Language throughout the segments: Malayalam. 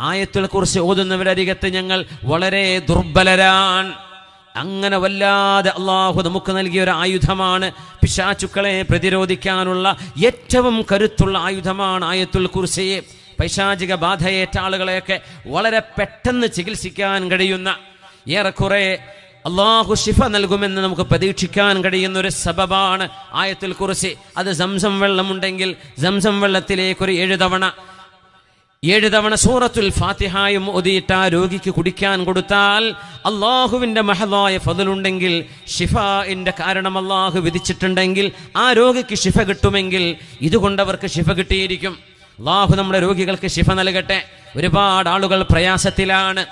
ആയത്തുകളെ കുറിച്ച് ഓതുന്നവരരികത്ത് ഞങ്ങൾ വളരെ ദുർബലരാണ്. അങ്ങനെ വല്ലാതെ അള്ളാഹു നമുക്ക് നൽകിയ ഒരു ആയുധമാണ്. പിശാചുക്കളെ പ്രതിരോധിക്കാനുള്ള ഏറ്റവും കരുത്തുള്ള ആയുധമാണ് ആയത്തുൽ കുർസിയെ. പൈശാചിക ബാധയേറ്റ ആളുകളെയൊക്കെ വളരെ പെട്ടെന്ന് ചികിത്സിക്കാൻ കഴിയുന്ന ഏറെക്കുറെ അള്ളാഹു ഷിഫ നൽകുമെന്ന് നമുക്ക് പ്രതീക്ഷിക്കാൻ കഴിയുന്ന ഒരു സബബാണ് ആയത്തുൽ കുറിച്ച് അത് സംസം വെള്ളമുണ്ടെങ്കിൽ സംസം വെള്ളത്തിലേക്കൊരു എഴുതവണ ഏഴ് തവണ സൂറത്തുൽ ഫാത്തിഹായും ഒതിയിട്ട ആ രോഗിക്ക് കുടിക്കാൻ കൊടുത്താൽ അള്ളാഹുവിന്റെ മഹലായ ഷിഫ എന്റെ കാരണം അള്ളാഹു വിധിച്ചിട്ടുണ്ടെങ്കിൽ ആ രോഗിക്ക് ഷിഫ കിട്ടുമെങ്കിൽ ഇതുകൊണ്ട് അവർക്ക് ഷിഫ കിട്ടിയിരിക്കും. അള്ളാഹു നമ്മുടെ രോഗികൾക്ക് ഷിഫ നൽകട്ടെ. ഒരുപാട് ആളുകൾ പ്രയാസത്തിലാണ്.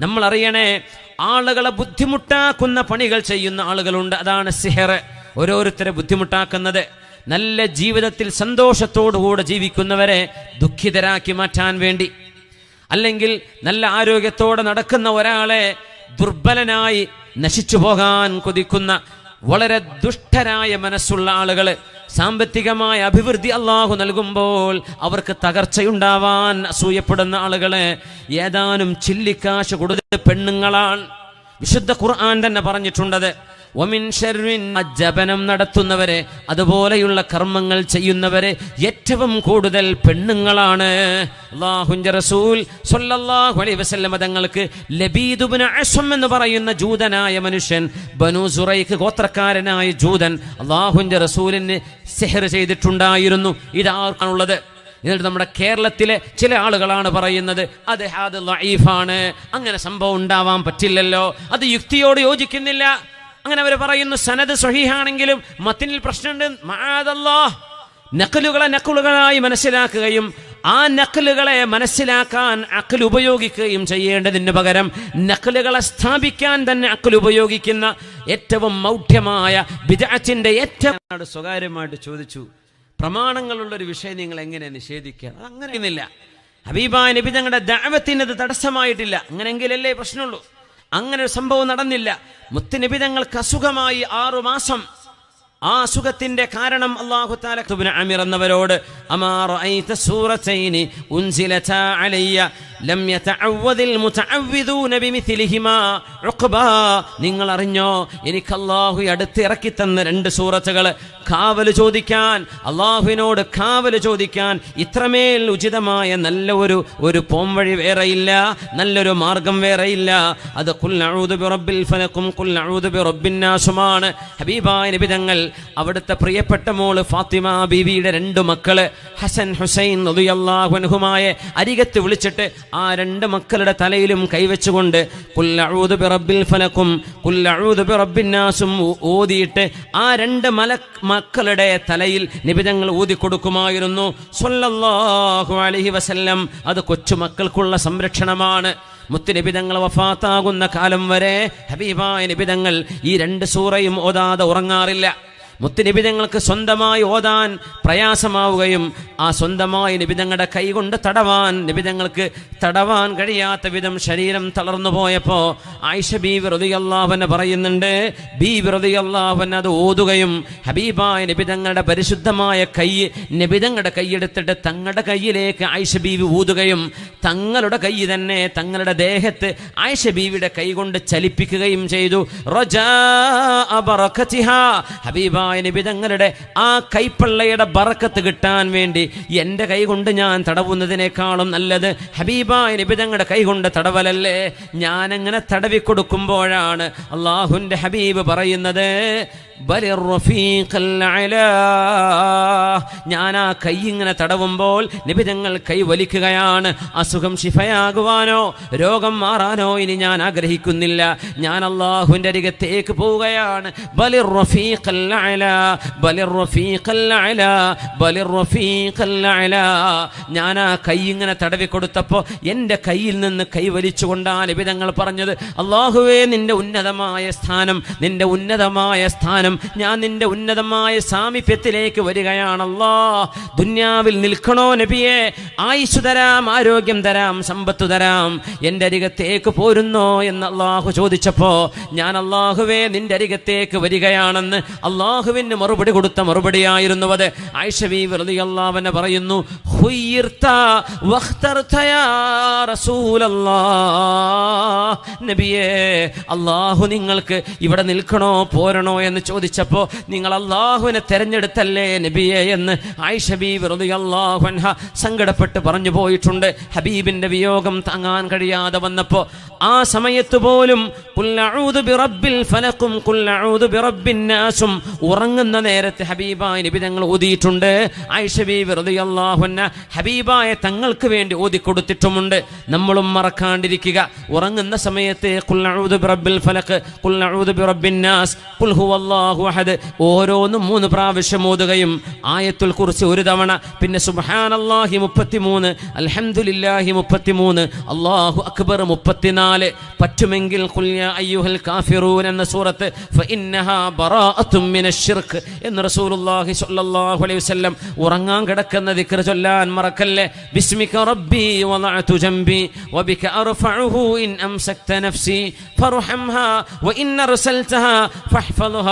നമ്മൾ അറിയണേ ആളുകളെ ബുദ്ധിമുട്ടാക്കുന്ന പണികൾ ചെയ്യുന്ന ആളുകളുണ്ട്. അതാണ് സിഹർ ഓരോരുത്തരെ ബുദ്ധിമുട്ടാക്കുന്നത്. നല്ല ജീവിതത്തിൽ സന്തോഷത്തോടുകൂടെ ജീവിക്കുന്നവരെ ദുഃഖിതരാക്കി മാറ്റാൻ വേണ്ടി. അല്ലെങ്കിൽ നല്ല ആരോഗ്യത്തോടെ നടക്കുന്ന ഒരാളെ ദുർബലനായി നശിച്ചു പോകാൻ കൊതിക്കുന്ന വളരെ ദുഷ്ടരായ മനസ്സുള്ള ആളുകൾ സാമ്പത്തികമായ അഭിവൃദ്ധി അള്ളാഹു നൽകുമ്പോൾ അവർക്ക് തകർച്ചയുണ്ടാവാൻ അസൂയപ്പെടുന്ന ആളുകളെ ഏതാനും ചില്ലിക്കാശ് കൊടുത്ത പെണ്ണുങ്ങളാണ്. വിശുദ്ധ ഖുർആൻ തന്നെ പറഞ്ഞിട്ടുണ്ടത്. ഒമിൻ ജപനം നടത്തുന്നവരെ അതുപോലെയുള്ള കർമ്മങ്ങൾ ചെയ്യുന്നവരെ ഏറ്റവും കൂടുതൽ പെണ്ണുങ്ങളാണ്. അള്ളാഹുന്റെ റസൂൽ തങ്ങൾക്ക് എന്ന് പറയുന്ന ജൂതനായ മനുഷ്യൻ ബനു സുറൈഖ് ഗോത്രക്കാരനായ ജൂതൻ അള്ളാഹുന്റെ റസൂലിന് സെഹർ ചെയ്തിട്ടുണ്ടായിരുന്നു. ഇതാർക്കാണുള്ളത്? എന്നിട്ട് നമ്മുടെ കേരളത്തിലെ ചില ആളുകളാണ് പറയുന്നത് അത് ഹാദ് ലൈഫാണ് അങ്ങനെ സംഭവം ഉണ്ടാവാൻ പറ്റില്ലല്ലോ അത് യുക്തിയോട് യോജിക്കുന്നില്ല. അങ്ങനെ അവർ പറയുന്നു സനത് സഹിഹാണെങ്കിലും മത്തിനിൽ പ്രശ്നമുണ്ട്. മാതല്ലോ നക്കലുകളെ നക്കലുകളായി മനസ്സിലാക്കുകയും ആ നക്കലുകളെ മനസ്സിലാക്കാൻ അക്കൽ ഉപയോഗിക്കുകയും ചെയ്യേണ്ടതിന് പകരം നക്കലുകളെ സ്ഥാപിക്കാൻ തന്നെ അക്കൽ ഉപയോഗിക്കുന്ന ഏറ്റവും മൗഢ്യമായ ബിജാച്ചിന്റെ ഏറ്റവും സ്വകാര്യമായിട്ട് ചോദിച്ചു പ്രമാണങ്ങളുള്ള ഒരു വിഷയം നിങ്ങൾ എങ്ങനെ നിഷേധിക്കുക അങ്ങനെയൊന്നുമില്ല ഹബീബ നബി തങ്ങളുടെ ദാവത്തിനത് തടസ്സമായിട്ടില്ല. അങ്ങനെയെങ്കിലല്ലേ പ്രശ്നമുള്ളൂ. അങ്ങനെ ഒരു സംഭവം നടന്നില്ല. മുത്തുനബി തങ്ങൾക്ക് അസുഖമായി ആറു മാസം. ആ അസുഖത്തിന്റെ കാരണം അള്ളാഹു തആല തുബ്ന അമീർ എന്നവരോട് അമാ ലം യതഅവദിൽ മുതഅവ്വിദൂന ബിമിഥ്ലിഹിമാ. ഉഖബ നിങ്ങൾ അറിഞ്ഞോ എനിക്ക് അല്ലാഹു അടുത്ത് ഇറക്കി തന്ന രണ്ട് സൂറത്തുകൾ കാവൽ ചോദിക്കാൻ അള്ളാഹുവിനോട് കാവൽ ചോദിക്കാൻ ഇത്രമേൽ ഉചിതമായ നല്ല ഒരു ഒരു പോംവഴി വേറെയില്ല നല്ലൊരു മാർഗം വേറെയില്ല. അത് ബിറബ്ബിൽ ഫലക്കും കുൽ അഊദു ബിറബ്ബിൻ നാസുമാണ്. ഹബീബായ നബി തങ്ങൾ അവിടുത്തെ പ്രിയപ്പെട്ട മോൾ ഫാത്തിമ ബീവിയുടെ രണ്ട് മക്കൾ ഹസൻ ഹുസൈൻ റളിയല്ലാഹു അൻഹുമായ അരികത്ത് വിളിച്ചിട്ട് ആ രണ്ട് മക്കളുടെ തലയിലും കൈവച്ചുകൊണ്ട് ബിറബ്ബിൽ ഫലക്കും നാസും ഓതിയിട്ട് ആ രണ്ട് മല മക്കളുടെ തലയിൽ നിബിതങ്ങൾ ഊതിക്കൊടുക്കുമായിരുന്നു സ്വല്ലല്ലാഹു അലൈഹി വസല്ലം. അത് കൊച്ചുമക്കൾക്കുള്ള സംരക്ഷണമാണ്. മുത്തുനിബിതങ്ങൾ വഫാത്താകുന്ന കാലം വരെ ഹബീബായ നിബിതങ്ങൾ ഈ രണ്ട് സൂറയും ഓതാതെ ഉറങ്ങാറില്ല. മുത്തുനിബിതങ്ങൾക്ക് സ്വന്തമായി ഓതാൻ പ്രയാസമാവുകയും ആ സ്വന്തമായി നിബിതങ്ങളുടെ കൈകൊണ്ട് തടവാൻ നിബിതങ്ങൾക്ക് തടവാൻ കഴിയാത്ത വിധം ശരീരം തളർന്നു പോയപ്പോൾ ആയിഷ ബി വെറുതിയല്ലാവന് പറയുന്നുണ്ട് ബി വെറുതിയല്ലാവൻ അത് ഓതുകയും ഹബീബായ നിബിതങ്ങളുടെ പരിശുദ്ധമായ കൈ നിബിതങ്ങളുടെ കൈയെടുത്തിട്ട് തങ്ങളുടെ കയ്യിലേക്ക് ആയിഷ ബീവി ഊതുകയും തങ്ങളുടെ കൈ തന്നെ തങ്ങളുടെ ദേഹത്ത് ആയിഷ ബീവിയുടെ കൈ കൊണ്ട് ചലിപ്പിക്കുകയും ചെയ്തു. റജാ ബറക്കത്തിഹാ ഹബീബായ നിബിതങ്ങളുടെ ആ കൈപ്പള്ളയുടെ ബറക്കത്ത് കിട്ടാൻ വേണ്ടി എന്റെ കൈ കൊണ്ട് ഞാൻ തടവുന്നതിനേക്കാളും നല്ലത് ഹബീബായ നിബിതങ്ങളുടെ കൈ കൊണ്ട് തടവലല്ലേ? ഞാനങ്ങനെ തടവി കൊടുക്കുമ്പോഴാണ് അള്ളാഹുന്റെ ഹബീബ് പറയുന്നത്. ഞാൻ ആ കൈ ഇങ്ങനെ തടവുമ്പോൾ നിബിതങ്ങൾ കൈ വലിക്കുകയാണ്. അസുഖം ശിഫയാകുവാനോ രോഗം മാറാനോ ഇനി ഞാൻ ആഗ്രഹിക്കുന്നില്ല. ഞാൻ അള്ളാഹുവിന്റെ അരികത്തേക്ക് പോവുകയാണ്. ബലിർ റഫീഖൽ അലാ. ബലിർ റഫീഖൽ അല ബലിർ റഫീഖൽ അല ഞാൻ ആ കൈ ഇങ്ങനെ തടവി കൊടുത്തപ്പോൾ എന്റെ കയ്യിൽ നിന്ന് കൈ വലിച്ചുകൊണ്ട് നിബിതങ്ങൾ പറഞ്ഞത്. അള്ളാഹുവേ നിന്റെ ഉന്നതമായ സ്ഥാനം നിന്റെ ഉന്നതമായ സ്ഥാനം. ഞാൻ നിന്റെ ഉന്നതമായ സാമീപ്യത്തിലേക്ക് വരികയാണല്ലോ. ദുന്യാവിൽ നിൽക്കണോ നബിയെ? ആയുസ് തരാം ആരോഗ്യം തരാം സമ്പത്ത് തരാം. എന്റെ അരികത്തേക്ക് പോരുന്നോ എന്ന് അള്ളാഹു ചോദിച്ചപ്പോൾ ഞാൻ അള്ളാഹുവേ നിന്റെ അരികത്തേക്ക് വരികയാണെന്ന് അള്ളാഹു അള്ളാഹുവിന് മറുപടി കൊടുത്ത മറുപടിയായിരുന്നു അത് അള്ളാവനെ പറയുന്നു. നബിയേ അള്ളാഹു നിങ്ങൾക്ക് ഇവിടെ നിൽക്കണോ പോരണോ എന്ന് ചോദിച്ചപ്പോൾ നിങ്ങൾ അള്ളാഹുവിനെ തെരഞ്ഞെടുത്തല്ലേ നബിയെ എന്ന് ആയിഷ ബി വെറുതെ അള്ളാഹുൻഹ സങ്കടപ്പെട്ട് പറഞ്ഞു പോയിട്ടുണ്ട് ഹബീബിന്റെ വിയോഗം താങ്ങാൻ കഴിയാതെ വന്നപ്പോ ആ സമയത്ത് പോലും ഫലക്കും ഉറങ്ങുന്ന നേരത്തെ ഹബീബായ നബി തങ്ങൾ ഓതിയിട്ടുണ്ട്. ആയിഷ ബി ഹബീബായ തങ്ങൾക്ക് വേണ്ടി ഓതി കൊടുത്തിട്ടുമുണ്ട് നമ്മളും മറക്കാണ്ടിരിക്കുക. ഉറങ്ങുന്ന സമയത്ത് അഹദ് ഓരോന്നും മൂന്ന് പ്രാവശ്യം ഓതുകയും ആയത്തുൽ കുറിച്ച് ഒരു തവണ. പിന്നെ സുബ്ഹാനല്ലാഹി മുപ്പത്തിമൂന്ന് അൽഹംദുലില്ലാഹി മുപ്പത്തിമൂന്ന് അള്ളാഹു അക്ബർ മുപ്പത്തിനാല്. പറ്റുമെങ്കിൽ ഖുൽ യാ അയ്യുഹൽ കാഫിറൂൻ എന്ന സൂറത്ത് ഫഇന്നഹാ ബറാഅത്തും ഷിർക്ക് എന്ന് റസൂലുള്ളാഹി സ്വല്ലല്ലാഹു അലൈഹി വസല്ലം ഉറങ്ങാൻ കിടക്കുന്ന ദിക്ർ ചൊല്ലാൻ മറക്കല്ലേ? ബിസ്മിക റബ്ബി വദഅതു ജംബി വബിക അർഫഉഹു ഇൻ അംസക്ത നഫ്സി ഫർഹംഹാ വഇൻ അർസൽതഹാ ഫഹ്ഫളഹ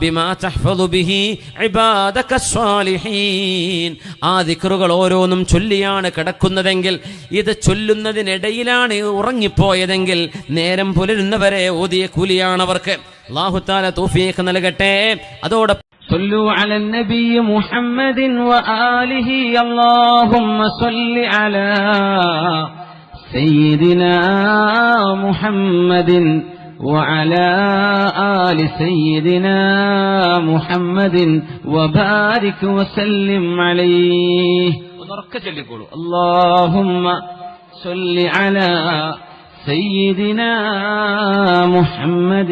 ബിമാ തഹ്ഫളു ബിഹി ഇബാദക സ്വാലിഹീൻ. ആ ദിക്റുകൾ ഓരോന്നും ചൊല്ലിയാണ് കിടക്കുന്നതെങ്കിൽ ഇത് ചൊല്ലുന്നതിനിടയിലാണ് ഉറങ്ങിപ്പോയതെങ്കിൽ നേരം പുലരുന്നവരെ ഓതിയ കൂലിയാണ് അവർക്ക് അള്ളാഹുത്താല തൗഫീഖ് നൽകട്ടെ അതോടെ صلوا على النبي محمد وآله اللهم صل على سيدنا محمد وعلى آل سيدنا محمد وبارك وسلم عليه ഉറക്കെ ചൊല്ലിക്കോളൂ اللهم صل على سيدنا محمد